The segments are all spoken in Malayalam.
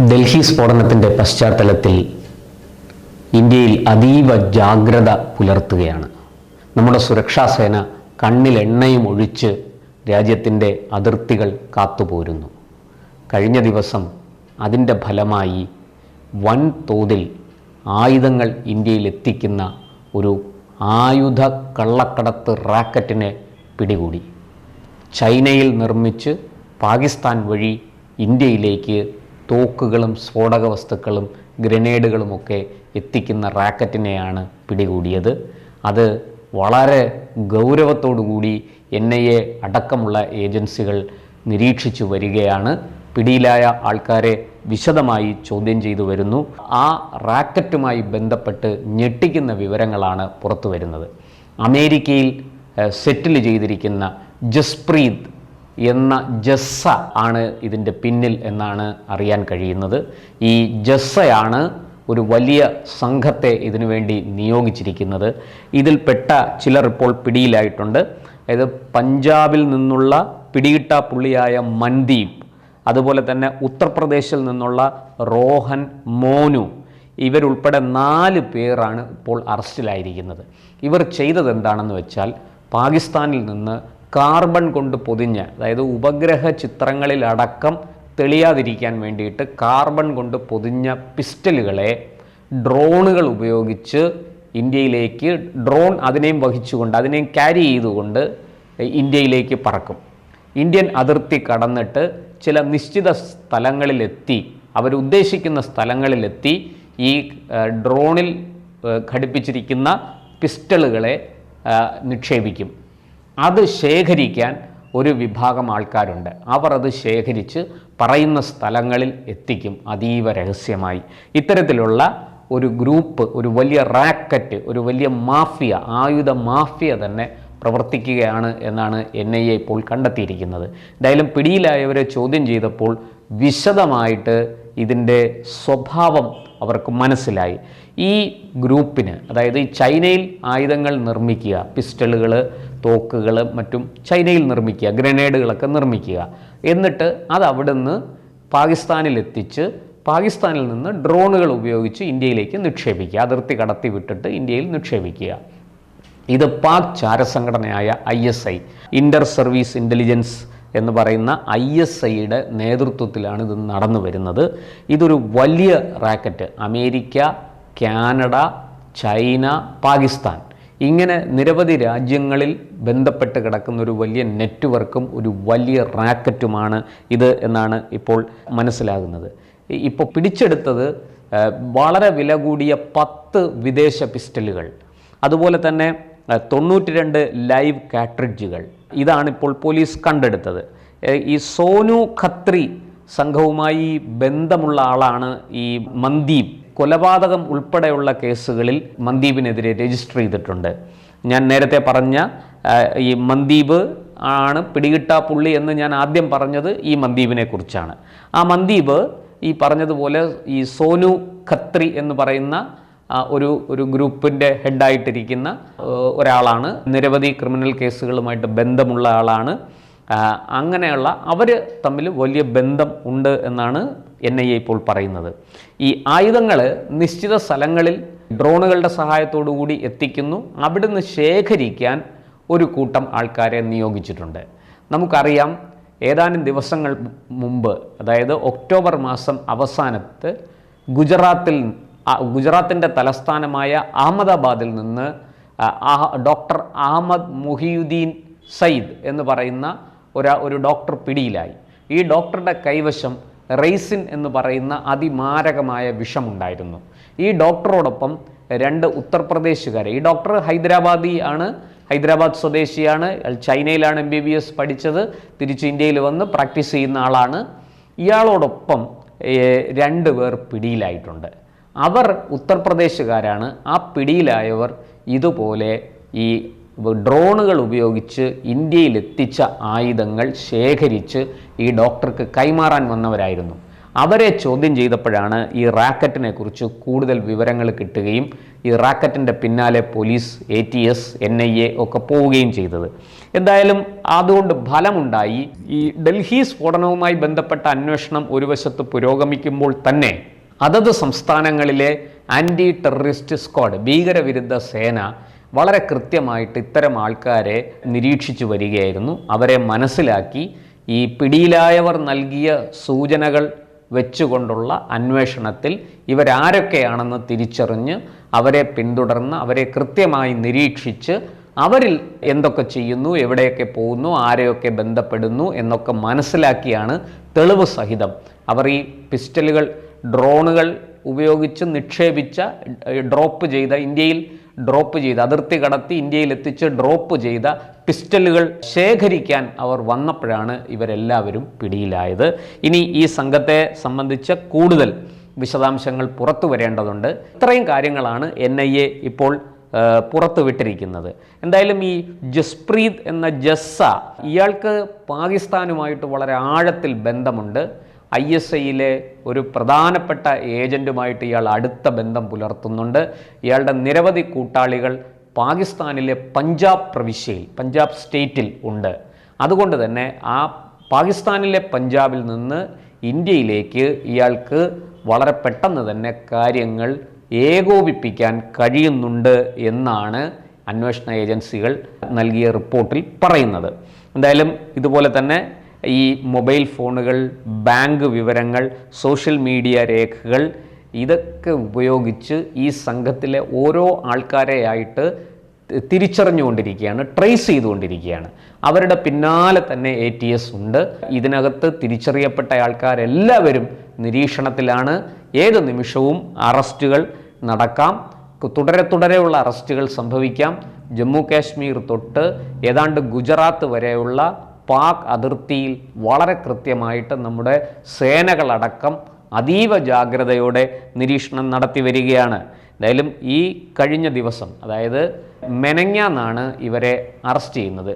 ഡൽഹി സ്ഫോടനത്തിന്റെ പശ്ചാത്തലത്തിൽ ഇന്ത്യയിൽ അതീവ ജാഗ്രത പുലർത്തുകയാണ്. നമ്മുടെ സുരക്ഷാ സേന കണ്ണിൽ എണ്ണയും ഒഴിച്ച് രാജ്യത്തിന്റെ അതിർത്തികൾ കാത്തുപോരുന്നു. കഴിഞ്ഞ ദിവസം അതിന്റെ ഫലമായി വൻതോതിൽ ആയുധങ്ങൾ ഇന്ത്യയിൽ എത്തിക്കുന്ന ഒരു ആയുധ കള്ളക്കടത്ത് റാക്കറ്റിനെ പിടികൂടി. ചൈനയിൽ നിർമ്മിച്ച് പാകിസ്ഥാൻ വഴി ഇന്ത്യയിലേക്ക് തോക്കുകളും സ്ഫോടക വസ്തുക്കളും ഗ്രനേഡുകളുമൊക്കെ എത്തിക്കുന്ന റാക്കറ്റിനെയാണ് പിടികൂടിയത്. അത് വളരെ ഗൗരവത്തോടുകൂടി എൻ ഐ എ അടക്കമുള്ള ഏജൻസികൾ നിരീക്ഷിച്ചു വരികയാണ്. പിടിയിലായ ആൾക്കാരെ വിശദമായി ചോദ്യം ചെയ്തു വരുന്നു. ആ റാക്കറ്റുമായി ബന്ധപ്പെട്ട് ഞെട്ടിക്കുന്ന വിവരങ്ങളാണ് പുറത്തു വരുന്നത്. അമേരിക്കയിൽ സെറ്റിൽ ചെയ്തിരിക്കുന്ന ജസ്പ്രീത് എന്ന ജസ്സ ആണ് ഇതിന്റെ പിന്നിൽ എന്നാണ് അറിയാൻ കഴിയുന്നത്. ഈ ജസ്സയാണ് ഒരു വലിയ സംഘത്തെ ഇതിനു വേണ്ടി നിയോഗിച്ചിരിക്കുന്നത്. ഇതിൽപ്പെട്ട ചിലർ ഇപ്പോൾ പിടിയിലായിട്ടുണ്ട്. അതായത് പഞ്ചാബിൽ നിന്നുള്ള പിടികിട്ട പുള്ളിയായ മൻദീപ് അതുപോലെ തന്നെ ഉത്തർപ്രദേശിൽ നിന്നുള്ള റോഹൻ മോനു ഇവരുൾപ്പെടെ നാല് പേരാണ് ഇപ്പോൾ അറസ്റ്റിലായിരിക്കുന്നത്. ഇവർ ചെയ്തത് എന്താണെന്ന് വെച്ചാൽ പാകിസ്ഥാനിൽ നിന്ന് കാർബൺ കൊണ്ട് പൊതിഞ്ഞ് അതായത് ഉപഗ്രഹ ചിത്രങ്ങളിലടക്കം തെളിയാതിരിക്കാൻ വേണ്ടിയിട്ട് കാർബൺ കൊണ്ട് പൊതിഞ്ഞ പിസ്റ്റലുകളെ ഡ്രോണുകൾ ഉപയോഗിച്ച് ഇന്ത്യയിലേക്ക് ഡ്രോൺ അതിനെയും വഹിച്ചുകൊണ്ട് അതിനെയും ക്യാരി ചെയ്തുകൊണ്ട് ഇന്ത്യയിലേക്ക് പറക്കും. ഇന്ത്യൻ അതിർത്തി കടന്നിട്ട് ചില നിശ്ചിത സ്ഥലങ്ങളിലെത്തി അവരുദ്ദേശിക്കുന്ന സ്ഥലങ്ങളിലെത്തി ഈ ഡ്രോണിൽ ഘടിപ്പിച്ചിരിക്കുന്ന പിസ്റ്റളുകളെ നിക്ഷേപിക്കും. അത് ശേഖരിക്കാൻ ഒരു വിഭാഗം ആൾക്കാരുണ്ട്. അവർ അത് ശേഖരിച്ച് പറയുന്ന സ്ഥലങ്ങളിൽ എത്തിക്കും. അതീവ രഹസ്യമായി. ഇത്തരത്തിലുള്ള ഒരു ഗ്രൂപ്പ് ഒരു വലിയ റാക്കറ്റ് ഒരു വലിയ മാഫിയ ആയുധ മാഫിയ തന്നെ പ്രവർത്തിക്കുകയാണ് എന്നാണ് എൻ ഐ എ ഇപ്പോൾ കണ്ടെത്തിയിരിക്കുന്നത്. എന്തായാലും പിടിയിലായവരെ ചോദ്യം ചെയ്തപ്പോൾ വിശദമായിട്ട് ഇതിന്റെ സ്വഭാവം അവർക്ക് മനസ്സിലായി. ഈ ഗ്രൂപ്പിന് അതായത് ചൈനയിൽ ആയുധങ്ങൾ നിർമ്മിക്കുക പിസ്റ്റളുകൾ തോക്കുകൾ മറ്റും ചൈനയിൽ നിർമ്മിക്കുക ഗ്രനേഡുകളൊക്കെ നിർമ്മിക്കുക. എന്നിട്ട് അത് അവിടുന്ന് പാകിസ്ഥാനിൽ എത്തിച്ച് പാകിസ്ഥാനിൽ നിന്ന് ഡ്രോണുകൾ ഉപയോഗിച്ച് ഇന്ത്യയിലേക്ക് നിക്ഷേപിക്കുക. അതിർത്തി കടത്തി വിട്ടിട്ട് ഇന്ത്യയിൽ നിക്ഷേപിക്കുക. ഇത് Pak ചാരസംഘടനയായ I S I inter service intelligence എന്ന് പറയുന്ന ഐ എസ് ഐയുടെ നേതൃത്വത്തിലാണ് ഇത് നടന്നു വരുന്നത്. ഇതൊരു വലിയ racket. America Canada China Pakistan. ഇങ്ങനെ നിരവധി രാജ്യങ്ങളിൽ ബന്ധപ്പെട്ട് കിടക്കുന്ന ഒരു വലിയ നെറ്റ്വർക്കും ഒരു വലിയ റാക്കറ്റുമാണ് ഇത് എന്നാണ് ഇപ്പോൾ മനസ്സിലാകുന്നത്. ഇപ്പോൾ പിടിച്ചെടുത്തത് വളരെ വില കൂടിയ പത്ത് വിദേശ പിസ്റ്റലുകൾ. അതുപോലെ തന്നെ തൊണ്ണൂറ്റി രണ്ട് ലൈവ് കാട്രിഡ്ജുകൾ. ഇതാണ് ഇപ്പോൾ പോലീസ് കണ്ടെടുത്തത്. ഈ സോനു ഖത്രി സംഘവുമായി ബന്ധമുള്ള ആളാണ് ഈ മന്ദീപ്. കൊലപാതകം ഉൾപ്പെടെയുള്ള കേസുകളിൽ മന്ദീപിനെതിരെ രജിസ്റ്റർ ചെയ്തിട്ടുണ്ട്. ഞാൻ നേരത്തെ പറഞ്ഞ ഈ മന്ദീപ് ആണ് പിടികിട്ടാ പുള്ളി എന്ന് ഞാൻ ആദ്യം പറഞ്ഞത് ഈ മന്ദീപിനെ കുറിച്ചാണ്. ആ മന്ദീപ് ഈ പറഞ്ഞതുപോലെ ഈ സോനു ഖത്രി എന്ന് പറയുന്ന ഒരു ഒരു ഗ്രൂപ്പിന്റെ ഹെഡായിട്ടിരിക്കുന്ന ഒരാളാണ്. നിരവധി ക്രിമിനൽ കേസുകളുമായിട്ട് ബന്ധമുള്ള ആളാണ്. അങ്ങനെയുള്ള അവർ തമ്മിൽ വലിയ ബന്ധം ഉണ്ട് എന്നാണ് എൻ ഐ എ ഇപ്പോൾ പറയുന്നത്. ഈ ആയുധങ്ങൾ നിശ്ചിത സ്ഥലങ്ങളിൽ ഡ്രോണുകളുടെ കൂടി എത്തിക്കുന്നു. അവിടുന്ന് ശേഖരിക്കാൻ ഒരു കൂട്ടം ആൾക്കാരെ നിയോഗിച്ചിട്ടുണ്ട്. നമുക്കറിയാം ഏതാനും ദിവസങ്ങൾ മുമ്പ് അതായത് ഒക്ടോബർ മാസം അവസാനത്ത് ഗുജറാത്തിൽ ഗുജറാത്തിന്റെ തലസ്ഥാനമായ അഹമ്മദാബാദിൽ നിന്ന് ഡോക്ടർ അഹമ്മദ് മുഹിയുദ്ദീൻ സയ്യിദ് എന്ന് പറയുന്ന ഒരു ഒരു ഡോക്ടർ പിടിയിലായി. ഈ ഡോക്ടറുടെ കൈവശം റെയ്സിൻ എന്ന് പറയുന്ന അതിമാരകമായ വിഷമുണ്ടായിരുന്നു. ഈ ഡോക്ടറോടൊപ്പം രണ്ട് ഉത്തർപ്രദേശുകാരെ ഈ ഡോക്ടർ ഹൈദരാബാദി ആണ് ഹൈദരാബാദ് സ്വദേശിയാണ് ചൈനയിലാണ് എം ബി ബി എസ് പഠിച്ചത് തിരിച്ച് ഇന്ത്യയിൽ വന്ന് പ്രാക്ടീസ് ചെയ്യുന്ന ആളാണ്. ഇയാളോടൊപ്പം രണ്ട് പേർ പിടിയിലായിട്ടുണ്ട്. അവർ ഉത്തർപ്രദേശുകാരാണ്. ആ പിടിയിലായവർ ഇതുപോലെ ഈ ഡ്രോണുകൾ ഉപയോഗിച്ച് ഇന്ത്യയിൽ എത്തിച്ച ആയുധങ്ങൾ ശേഖരിച്ച് ഈ ഡോക്ടർക്ക് കൈമാറാൻ വന്നവരായിരുന്നു. അവരെ ചോദ്യം ചെയ്തപ്പോഴാണ് ഈ റാക്കറ്റിനെ കുറിച്ച് കൂടുതൽ വിവരങ്ങൾ കിട്ടുകയും ഈ റാക്കറ്റിന്റെ പിന്നാലെ police A T S N I A ഒക്കെ പോവുകയും ചെയ്തത്. എന്തായാലും അതുകൊണ്ട് ഫലമുണ്ടായി. ഈ ഡൽഹി സ്ഫോടനവുമായി ബന്ധപ്പെട്ട അന്വേഷണം ഒരു വശത്ത് പുരോഗമിക്കുമ്പോൾ തന്നെ അതത് സംസ്ഥാനങ്ങളിലെ ആന്റി ടെററിസ്റ്റ് സ്ക്വാഡ് ഭീകരവിരുദ്ധ സേന വളരെ കൃത്യമായിട്ട് ഇത്തരം ആൾക്കാരെ നിരീക്ഷിച്ചു വരികയായിരുന്നു. അവരെ മനസ്സിലാക്കി ഈ പിടിയിലായവർ നൽകിയ സൂചനകൾ വെച്ചുകൊണ്ടുള്ള അന്വേഷണത്തിൽ ഇവരാരൊക്കെയാണെന്ന് തിരിച്ചറിഞ്ഞ് അവരെ പിന്തുടർന്ന് അവരെ കൃത്യമായി നിരീക്ഷിച്ച് അവരിൽ എന്തൊക്കെ ചെയ്യുന്നു എവിടെയൊക്കെ പോകുന്നു ആരെയൊക്കെ ബന്ധപ്പെടുന്നു എന്നൊക്കെ മനസ്സിലാക്കിയാണ് തെളിവ് സഹിതം. അവർ ഈ പിസ്റ്റലുകൾ ഡ്രോണുകൾ ഉപയോഗിച്ച് നിക്ഷേപിച്ച ഡ്രോപ്പ് ചെയ്ത ഇന്ത്യയിൽ ഡ്രോപ്പ് ചെയ്ത അതിർത്തി കടത്തി ഇന്ത്യയിൽ എത്തിച്ച് ഡ്രോപ്പ് ചെയ്ത പിസ്റ്റലുകൾ ശേഖരിക്കാൻ അവർ വന്നപ്പോഴാണ് ഇവരെല്ലാവരും പിടിയിലായത്. ഇനി ഈ സംഘത്തെ സംബന്ധിച്ച കൂടുതൽ വിശദാംശങ്ങൾ പുറത്തു വരേണ്ടതുണ്ട്. ഇത്രയും കാര്യങ്ങളാണ് എൻ ഐ എ ഇപ്പോൾ പുറത്തുവിട്ടിരിക്കുന്നത് എന്തായാലും ഈ ജസ്പ്രീത് എന്ന ജസ്സ ഇയാൾക്ക് പാകിസ്ഥാനുമായിട്ട് വളരെ ആഴത്തിൽ ബന്ധമുണ്ട്. ഐ എസ് ഐയിലെ ഒരു പ്രധാനപ്പെട്ട ഏജന്റുമായിട്ട് ഇയാൾ അടുത്ത ബന്ധം പുലർത്തുന്നുണ്ട്. ഇയാളുടെ നിരവധി കൂട്ടാളികൾ പാകിസ്ഥാനിലെ പഞ്ചാബ് പ്രവിശ്യയിൽ പഞ്ചാബ് സ്റ്റേറ്റിൽ ഉണ്ട്. അതുകൊണ്ട് തന്നെ ആ പാകിസ്ഥാനിലെ പഞ്ചാബിൽ നിന്ന് ഇന്ത്യയിലേക്ക് ഇയാൾക്ക് വളരെ പെട്ടെന്ന് തന്നെ കാര്യങ്ങൾ ഏകോപിപ്പിക്കാൻ കഴിയുന്നുണ്ട് എന്നാണ് അന്വേഷണ ഏജൻസികൾ നൽകിയ റിപ്പോർട്ടിൽ പറയുന്നത്. എന്തായാലും ഇതുപോലെ തന്നെ ഈ മൊബൈൽ ഫോണുകൾ ബാങ്ക് വിവരങ്ങൾ സോഷ്യൽ മീഡിയ രേഖകൾ ഇതൊക്കെ ഉപയോഗിച്ച് ഈ സംഘത്തിലെ ഓരോ ആൾക്കാരെയായിട്ട് തിരിച്ചറിഞ്ഞുകൊണ്ടിരിക്കുകയാണ് ട്രേസ് ചെയ്തുകൊണ്ടിരിക്കുകയാണ്. അവരുടെ പിന്നാലെ തന്നെ എ ടി എസ് ഉണ്ട്. ഇതിനകത്ത് തിരിച്ചറിയപ്പെട്ട ആൾക്കാരെല്ലാവരും നിരീക്ഷണത്തിലാണ്. ഏത് നിമിഷവും അറസ്റ്റുകൾ നടക്കാം. തുടരെ തുടരെയുള്ള അറസ്റ്റുകൾ സംഭവിക്കാം. ജമ്മു കാശ്മീർ തൊട്ട് ഏതാണ്ട് ഗുജറാത്ത് വരെയുള്ള പാക് അതിർത്തിയിൽ വളരെ കൃത്യമായിട്ട് നമ്മുടെ സേനകളടക്കം അതീവ ജാഗ്രതയോടെ നിരീക്ഷണം നടത്തി വരികയാണ്. എന്തായാലും ഈ കഴിഞ്ഞ ദിവസം അതായത് മെനങ്ങാന്നാണ് ഇവരെ അറസ്റ്റ് ചെയ്യുന്നത്.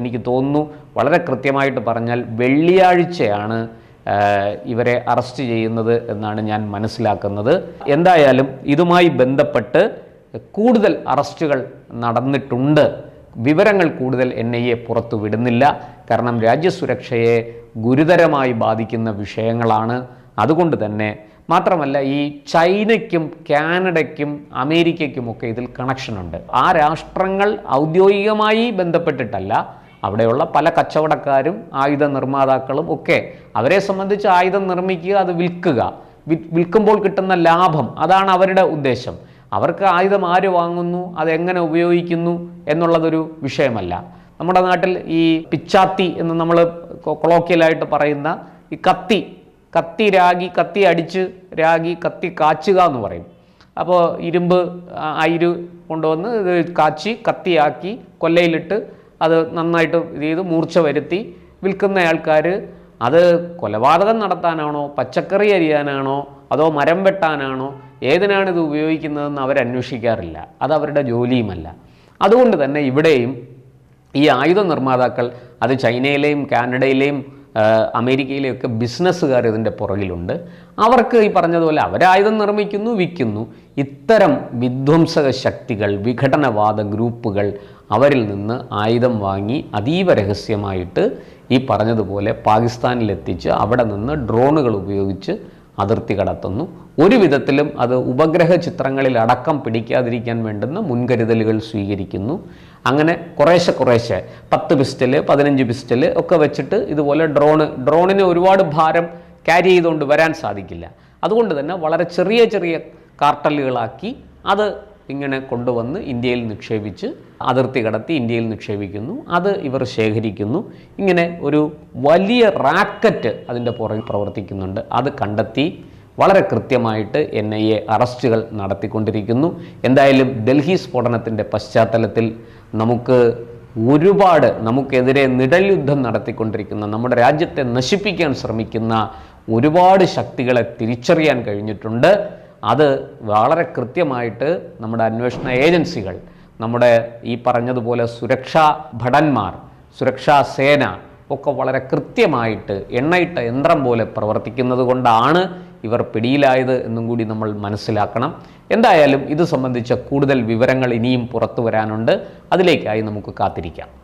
എനിക്ക് തോന്നുന്നു വളരെ കൃത്യമായിട്ട് പറഞ്ഞാൽ വെള്ളിയാഴ്ചയാണ് ഇവരെ അറസ്റ്റ് ചെയ്യുന്നത് എന്നാണ് ഞാൻ മനസ്സിലാക്കുന്നത്. എന്തായാലും ഇതുമായി ബന്ധപ്പെട്ട് കൂടുതൽ അറസ്റ്റുകൾ നടന്നിട്ടുണ്ട്. വിവരങ്ങൾ കൂടുതൽ എൻ ഐ എ പുറത്തു വിടുന്നില്ല. കാരണം രാജ്യസുരക്ഷയെ ഗുരുതരമായി ബാധിക്കുന്ന വിഷയങ്ങളാണ്. അതുകൊണ്ട് തന്നെ മാത്രമല്ല ഈ ചൈനയ്ക്കും കാനഡയ്ക്കും അമേരിക്കയ്ക്കുമൊക്കെ ഇതിൽ കണക്ഷനുണ്ട്. ആ രാഷ്ട്രങ്ങൾ ഔദ്യോഗികമായി ബന്ധപ്പെട്ടിട്ടല്ല. അവിടെയുള്ള പല കച്ചവടക്കാരും ആയുധ നിർമ്മാതാക്കളും ഒക്കെ അവരെ സംബന്ധിച്ച് ആയുധം നിർമ്മിക്കുക അത് വിൽക്കുക വിൽക്കുമ്പോൾ കിട്ടുന്ന ലാഭം അതാണ് അവരുടെ ഉദ്ദേശം. അവർക്ക് ആയുധം ആര് വാങ്ങുന്നു? അതെങ്ങനെ ഉപയോഗിക്കുന്നു? എന്നുള്ളതൊരു വിഷയമല്ല. നമ്മുടെ നാട്ടിൽ ഈ പിച്ചാത്തി എന്ന് നമ്മൾ കൊളോക്കിയലായിട്ട് പറയുന്ന ഈ കത്തി കത്തി രാഗി കത്തി അടിച്ച് രാഗി കത്തി കാച്ചുക എന്ന് പറയും. അപ്പോൾ ഇരുമ്പ് അയിര് കൊണ്ടുവന്ന് ഇത് കാച്ചി കത്തിയാക്കി കൊല്ലയിലിട്ട് അത് നന്നായിട്ട് ഇത് ചെയ്ത് മൂർച്ച വരുത്തി വിൽക്കുന്ന ആൾക്കാർ അത് കൊലപാതകം നടത്താനാണോ? പച്ചക്കറി അരിയാനാണോ? അതോ മരം വെട്ടാനാണോ? ഏതിനാണ് ഇത് ഉപയോഗിക്കുന്നതെന്ന് അവരന്വേഷിക്കാറില്ല. അത് അവരുടെ ജോലിയുമല്ല. അതുകൊണ്ട് തന്നെ ഇവിടെയും ഈ ആയുധ നിർമ്മാതാക്കൾ അത് ചൈനയിലെയും കാനഡയിലെയും അമേരിക്കയിലെയും ഒക്കെ ബിസിനസ്സുകാർ ഇതിന്റെ പുറകിലുണ്ട്. അവർക്ക് ഈ പറഞ്ഞതുപോലെ അവരായുധം നിർമ്മിക്കുന്നു വിൽക്കുന്നു. ഇത്തരം വിധ്വംസക ശക്തികൾ വിഘടനവാദ ഗ്രൂപ്പുകൾ അവരിൽ നിന്ന് ആയുധം വാങ്ങി അതീവ രഹസ്യമായിട്ട് ഈ പറഞ്ഞതുപോലെ പാകിസ്ഥാനിലെത്തിച്ച് അവിടെ നിന്ന് ഡ്രോണുകൾ ഉപയോഗിച്ച് അതിർത്തി കടത്തുന്നു. ഒരു വിധത്തിലും അത് ഉപഗ്രഹ ചിത്രങ്ങളിൽ അടക്കം പിടിക്കാതിരിക്കാൻ വേണ്ടുന്ന മുൻകരുതലുകൾ സ്വീകരിക്കുന്നു. അങ്ങനെ കുറേശ്ശെ കുറേശ്ശെ പത്ത് പിസ്റ്റൽ പതിനഞ്ച് പിസ്റ്റൽ ഒക്കെ വെച്ചിട്ട് ഇതുപോലെ ഡ്രോണ് ഡ്രോണിന് ഒരുപാട് ഭാരം ക്യാരി ചെയ്തുകൊണ്ട് വരാൻ സാധിക്കില്ല. അതുകൊണ്ട് തന്നെ വളരെ ചെറിയ ചെറിയ കാർട്ടലുകളാക്കി അത് ഇങ്ങനെ കൊണ്ടുവന്ന് ഇന്ത്യയിൽ നിക്ഷേപിച്ച് അതിർത്തി കടത്തി ഇന്ത്യയിൽ നിക്ഷേപിക്കുന്നു. അത് ഇവർ ശേഖരിക്കുന്നു. ഇങ്ങനെ ഒരു വലിയ റാക്കറ്റ് അതിന്റെ പുറകിൽ പ്രവർത്തിക്കുന്നുണ്ട്. അത് കണ്ടെത്തി വളരെ കൃത്യമായിട്ട് എൻ ഐ എ അറസ്റ്റുകൾ നടത്തിക്കൊണ്ടിരിക്കുന്നു. എന്തായാലും ഡൽഹി സ്ഫോടനത്തിന്റെ പശ്ചാത്തലത്തിൽ നമുക്ക് ഒരുപാട് നമുക്കെതിരെ നിഴൽ യുദ്ധം നടത്തിക്കൊണ്ടിരിക്കുന്ന നമ്മുടെ രാജ്യത്തെ നശിപ്പിക്കാൻ ശ്രമിക്കുന്ന ഒരുപാട് ശക്തികളെ തിരിച്ചറിയാൻ കഴിഞ്ഞിട്ടുണ്ട്. അത് വളരെ കൃത്യമായിട്ട് നമ്മുടെ അന്വേഷണ ഏജൻസികൾ നമ്മുടെ ഈ പറഞ്ഞതുപോലെ സുരക്ഷാ ഭടന്മാർ സുരക്ഷാ സേന ഒക്കെ വളരെ കൃത്യമായിട്ട് എണ്ണയിട്ട യന്ത്രം പോലെ പ്രവർത്തിക്കുന്നത് കൊണ്ടാണ് ഇവർ പിടിയിലായത് എന്നും കൂടി നമ്മൾ മനസ്സിലാക്കണം. എന്തായാലും ഇത് സംബന്ധിച്ച കൂടുതൽ വിവരങ്ങൾ ഇനിയും പുറത്തു വരാനുണ്ട്. അതിലേക്കായി നമുക്ക് കാത്തിരിക്കാം.